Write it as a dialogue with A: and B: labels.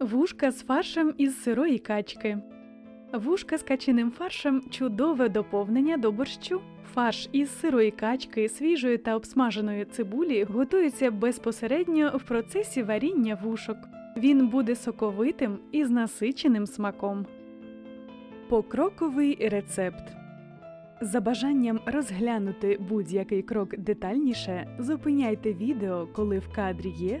A: Вушка з фаршем із сирої качки. Вушка з каченим фаршем чудове доповнення до борщу. Фарш із сирої качки, свіжої та обсмаженої цибулі готується безпосередньо в процесі варіння вушок. Він буде соковитим і з насиченим смаком. Покроковий рецепт. За бажанням розглянути будь-який крок детальніше, зупиняйте відео, коли в кадрі є